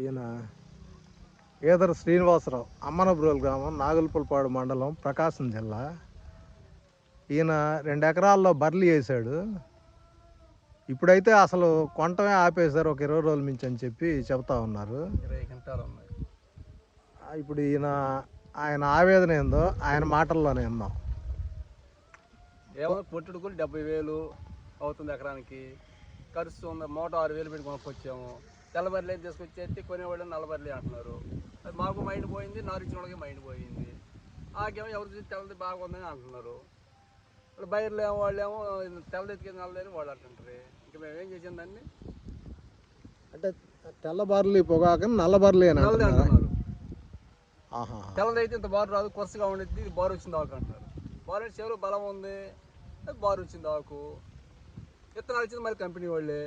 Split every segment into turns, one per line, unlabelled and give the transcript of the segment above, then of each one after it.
ఈయన ఈదర శ్రీనివాసరావు అమ్మనబ్రోలు గ్రామం నాగులపులపాడు మండలం ప్రకాశం జిల్లా. ఈయన రెండు ఎకరాల్లో బర్లీ వేసాడు ఇప్పుడైతే అసలు కొంటమే ఆపేశారు ఒక ఇరవై రోజుల మించి అని చెప్పి చెప్తా ఉన్నారు. ఇప్పుడు ఈయన ఆయన ఆవేదన ఏందో ఆయన మాటల్లోనే విందాం
ఏమో పొట్టుడు కూడా డెబ్బై వేలు అవుతుంది ఎకరానికి. ఖర్చు ఉంది మూట ఆరు వేలు పెట్టి కొనుక్కొచ్చాము. తెల్లబర్లే తీసుకొచ్చేస్తే కొనేవాళ్ళు నల్లబర్లే అంటున్నారు. అది మాకు మైండ్ పోయింది నారిచ్చిన వాళ్ళకి మైండ్ పోయింది. ఆకేమో ఎవరు చూసి తెల్లది బాగుందని అంటున్నారు. బయర్లు ఏమో వాళ్ళు ఏమో తెల్లది ఎత్తుకెళ్ళి నల్లదని వాళ్ళు అంటుంటారు. ఇంకా మేము ఏం చేసాం దాన్ని?
అంటే తెల్ల బర్లీ పొగాక నల్ల బర్లీ అని
నల్లది
అంటున్నారా?
అంటున్నారు.
ఆహా.
తెల్లది అయితే ఇంత బారు రాదు కొరసగా ఉండేది ఇది బారు వచ్చింది ఆకు అంటారు బారు చెవులు బలం ఉంది బారు వచ్చింది ఆకు విత్తనాలు ఇచ్చింది మరి కంపెనీ వాళ్ళే.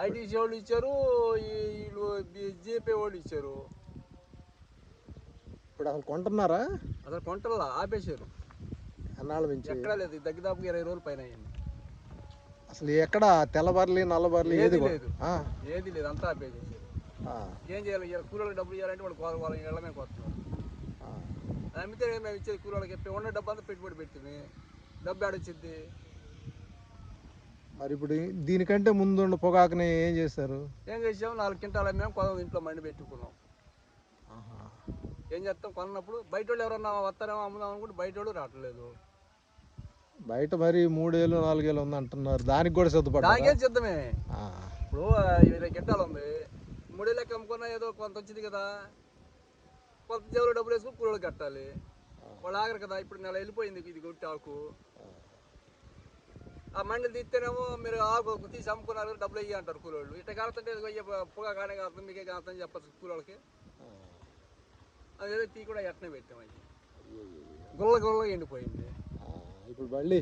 ఐటీసీ వాళ్ళు ఇచ్చారు ఈ- వీళ్ళు జీపే వాళ్ళు ఇచ్చారు
ఇప్పుడు అసలు కొంటున్నారా?
అసలు కొంటల్లా ఆపేశారు.
ఎన్నాళ్ళ నుంచి?
ఎక్కడా లేదు దగ్గదాపు ఇరవై రోజులు పైన అయ్యింది
అసలు ఎక్కడ? తెల్ల బర్లీ నల్ల బర్లీ ఏది
లేదు. ఏది లేదు అంతా ఆపేసేసారు. ఏం చేయాలి కూలీలకు డబ్బులు ఇవ్వాలంటే వాళ్ళు వాళ్ళ వాళ్ళ కొత్తున్నారు
ఆ.
అమ్మితే మేము ఇచ్చేది కూలీలకి చెప్పి ఉన్న డబ్బు అంతా పెట్టుబడి పెట్టింది డబ్బు ఆడొచ్చింది
మరి ఇప్పుడు దీనికంటే ముందు పొగాకుని ఏం చేశారు?
ఏం చేసాము నాలుగు క్వింటాలు మేము కొంత ఇంట్లో మండి పెట్టుకున్నాం. ఏం చేస్తాం? కొన్నప్పుడు బయట వాళ్ళు ఎవరన్నా వస్తారేమో అమ్ముదాం అనుకుంటే బయట వాళ్ళు రావట్లేదు.
బయట మరి మూడేళ్ళు నాలుగేళ్ళు ఉంది అంటున్నారు. దానికి కూడా సిద్ధపడ్డా
దానికేం సిద్ధమే? ఇప్పుడు ఇరవై గింటాలు ఉంది. మూడే లెక్క అమ్ముకున్నా ఏదో కొంత వచ్చింది కదా. కొంత జేబులో డబ్బులు వేసుకుని కూలీలు కట్టాలి. వాళ్ళు ఆగరు కదా. ఇప్పుడు నెల వెళ్ళిపోయింది ఇది కొట్టి ఆకు. ఆ మండలి తీస్తేనేమో మీరు ఆకు తీసి అమ్ముకున్నారు డబ్బులు ఇయ్యి అంటారు కూలోళ్ళు. ఇట్లా కాలుతుంటే పొగ కానే కాలుతుంది మీకే కాలుతుంది చెప్పచ్చు కూలోళ్ళకి. అదేదో తీ కూడా ఎట్టనే పెట్టాం అవి గుల్ల గుల్ల ఎండిపోయింది.
ఇప్పుడు మళ్ళీ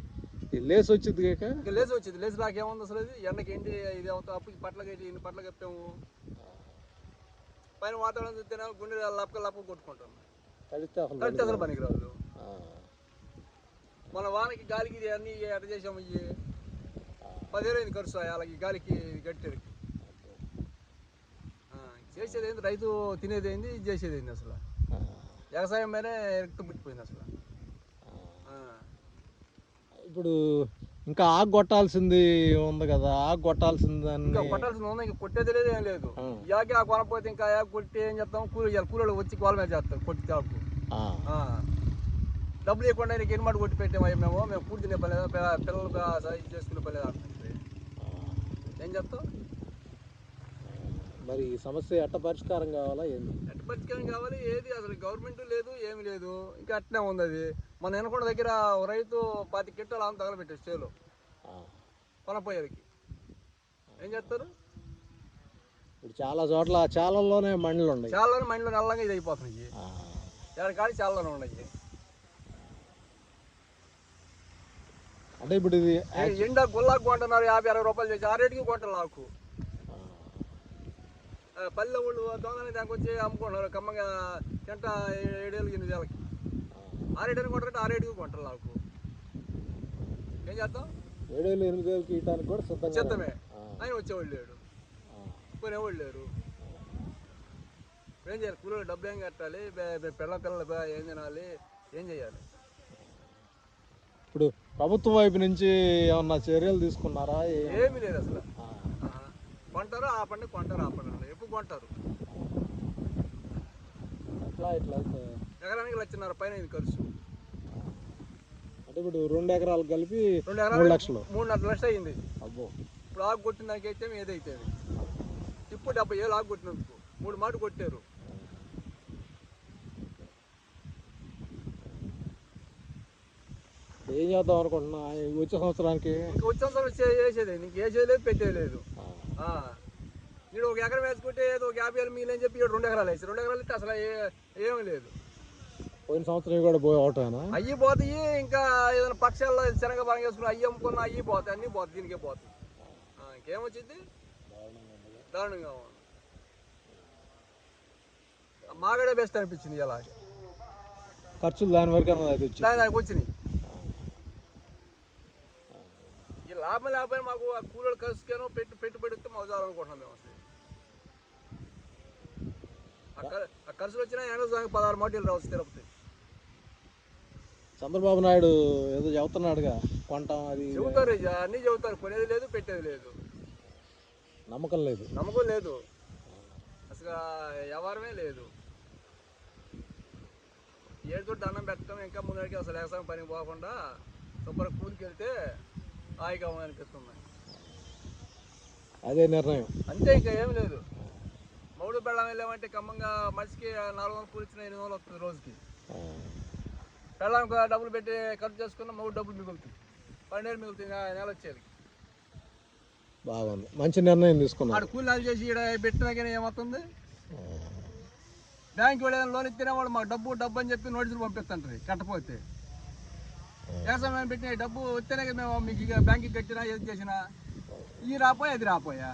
లేస్ వచ్చింది కాక
ఇంకా లేచి వచ్చింది. లేచి నాకేముంది అసలు ఇది ఎండకి ఏంటి ఇది అవుతా అప్పుడు పట్ల కట్టి ఇన్ని పట్ల కప్పాము. పైన వాతావరణం చూస్తేనే గుండె లప్పక లప్పక కొట్టుకుంటాం
తడితే అసలు
పనికిరాదు. మన వానకి గాలికి అన్ని ఎట్ట చేసాము ఇవి అయింది ఖర్చు అలాగే గాలికి గట్టేది చేసేది ఏంది రైతు తినేది ఏంది చేసేది ఏంది అసలు. వ్యవసాయం మీదే ఎక్కి పుట్టిపోయింది అసలు.
ఇప్పుడు ఇంకా ఆకు కొట్టాల్సింది ఉంది కదా ఆకు కొట్టాల్సింది
ఇంకా కొట్టాల్సింది ఉంది ఇంకా కొట్టేది లేదు ఏం లేదు. యాకి ఆ కొనపోతే ఇంకా యాకి కొట్టి ఏం చేస్తాం కూలి చేయాలి కూలీలు వచ్చి గోల మీద చేస్తారు కొట్టి తాపు
ఆ.
ఆ. డబ్బులు ఇవ్వకుండా నీకు ఎనిమాటు కొట్టి పెట్టాము మేము మేము తినే పని పిల్లలు చేసుకునే పని ఏం చెప్తాం
మరి ఈ సమస్య ఎట్ట పరిష్కారం కావాలా ఏంది?
ఎట్ట పరిష్కారం కావాలి? ఏది అసలు గవర్నమెంట్ లేదు ఏమి లేదు. ఇంకా అట్నే ఉంది అది. మన వెనకొండ దగ్గర రైతు పాతి కిట్టాలు అంత తగలబెట్టారు చేలో.
ఆ.
కొనపోయేరికి. ఏం చేస్తారు?
ఇప్పుడు చాలా చోట్ల చాలల్లోనే మండలు ఉన్నాయి
చాలా మైండ్లో నల్లంగా ఇది అయిపోతున్నాయి. ఎక్కడ కాడి చాలానే ఉన్నాయి.
అంటే ఇప్పుడు ఇది
ఎండ గుల్లాకు కొంటున్నారు యాభై అరవై రూపాయలు చేసి ఆ రేటుకి కొంటారు నాకు. పల్లె వాళ్ళు దొంగని దానికి వచ్చి అమ్ముకుంటున్నారు కమ్మగా గంట ఏడేళ్ళకి ఎనిమిది వేలకి. ఆ రేటుకి కొంటారంటే ఆ రేటుకి కొంటారు నాకు ఏం చేద్దాం?
ఏడేళ్ళు ఎనిమిది వేలకి ఇవ్వడానికి కూడా సిద్ధంగా
సిద్ధమే. ఆయన వచ్చేవాళ్ళు లేడు. కొనేవాళ్ళు లేరు. ఏం చేయాలి? కూలీలు డబ్బు ఏం కట్టాలి? పిల్ల పిల్లలు ఏం తినాలి? ఏం చేయాలి?
ఇప్పుడు ప్రభుత్వం వైపు నుంచి ఏమన్నా చర్యలు తీసుకున్నారా?
ఏమీ లేదు అసలు. కొంటారు ఆ పండుగ కొంటారు ఆ ఎప్పుడు కొంటారు?
ఎట్లా ఇట్లా అయితే?
ఎకరానికి లక్షన్నర పైన అయింది ఖర్చు.
అంటే ఇప్పుడు రెండు ఎకరాలు కలిపి
రెండు
మూడు
ఎకరాలు
లక్షలు.
మూడున్నర లక్షలు అయింది
అబ్బో.
ఇప్పుడు ఆకు కొట్టిన దానికైతే ఏదైతే ఇప్పుడు డెబ్బై ఏళ్ళు ఆకు కొట్టినందుకు మూడు మాట కొట్టారు.
ఏం చేద్దాం అనుకుంటున్నా? వచ్చే సంవత్సరానికి.
ఇంకా వచ్చే సంవత్సరం చే- చేసేది. నీకు వేసేది లేదు పెట్టేది లేదు.
ఆ.
నేను ఒక ఎకరం వేసుకుంటే ఏదో ఒక యాభై వేలు మీలు అని చెప్పి ఈడు రెండు ఎకరాలు వేసి రెండు ఎకరాలు ఇస్తే అసలు ఏ- ఏమీ లేదు.
పోయిన సంవత్సరం కూడా పోయి అవటమేనా?
అయ్యి పోతాయి ఇంకా ఏదైనా పక్షాల్లో శనగ బాగా వేసుకుని అయ్యి అమ్ముకున్న అయ్యి పోతాయి అన్నీ పోతాయి దీనికే పోతాయి. ఆ, ఇంకేమొచ్చింది దారుణంగా ఉంది. మాగడే బెస్ట్ అనిపించింది ఇలా
ఖర్చులు దాని వరకు అన్నది వచ్చి
దాని దానికి వచ్చినాయి ఈ లాభం లేకపోయినా మాకు ఆ కూలీలు ఖర్చుకేనో పెట్టి పెట్టుబడి ఇస్తే మాకు చాలనుకుంటున్నాం మేము అసలు. ఆ ఖర్- ఆ ఖర్చులు వచ్చినా ఎండ పదహారు మాటలు రావచ్చు తిరుపతి
చంద్రబాబు నాయుడు ఏదో చెబుతున్నాడుగా కొంటాం అది.
చెబుతారు అన్నీ చెబుతారు కొనేది లేదు పెట్టేది లేదు.
నమ్మకం లేదు.
నమ్మకం లేదు. అసలు వ్యవహారమే లేదు. ఏడుతో దండం పెట్టడం ఇంకా ముందరికి అసలు వ్యవసాయం పనికి పోకుండా శుభ్ర కూలికి వెళ్తే హాయిగా
అదే నిర్ణయం.
అంతే ఇంకా ఏం లేదు. మౌడు బెళ్ళం వెళ్ళామంటే ఖమ్మంగా మనిషికి నాలుగు వందలు కూలి ఇచ్చిన ఎనిమిది వందలు వస్తుంది రోజుకి. బెళ్ళం డబ్బులు పెట్టి ఖర్చు చేసుకున్న మూడు డబ్బులు మిగులుతుంది. పన్నెండు మిగులుతుంది నెల వచ్చేది.
బాగుంది. మంచి నిర్ణయం తీసుకున్నాడు
ఆడ కూలీలు చేసి ఇక్కడ పెట్టినా కానీ ఏమవుతుంది? బ్యాంక్ వాళ్ళు లోన్ ఇస్తేనే వాళ్ళు మాకు డబ్బు డబ్బు అని చెప్పి నోటీసులు పంపిస్తుంటారు కట్టపోతే. వ్యవసాయం పెట్టిన డబ్బు వస్తేనే మేము మీకు ఇక బ్యాంక్కి కట్టినా ఏది చేసినా. ఈ రాపోయా అది రాపోయా.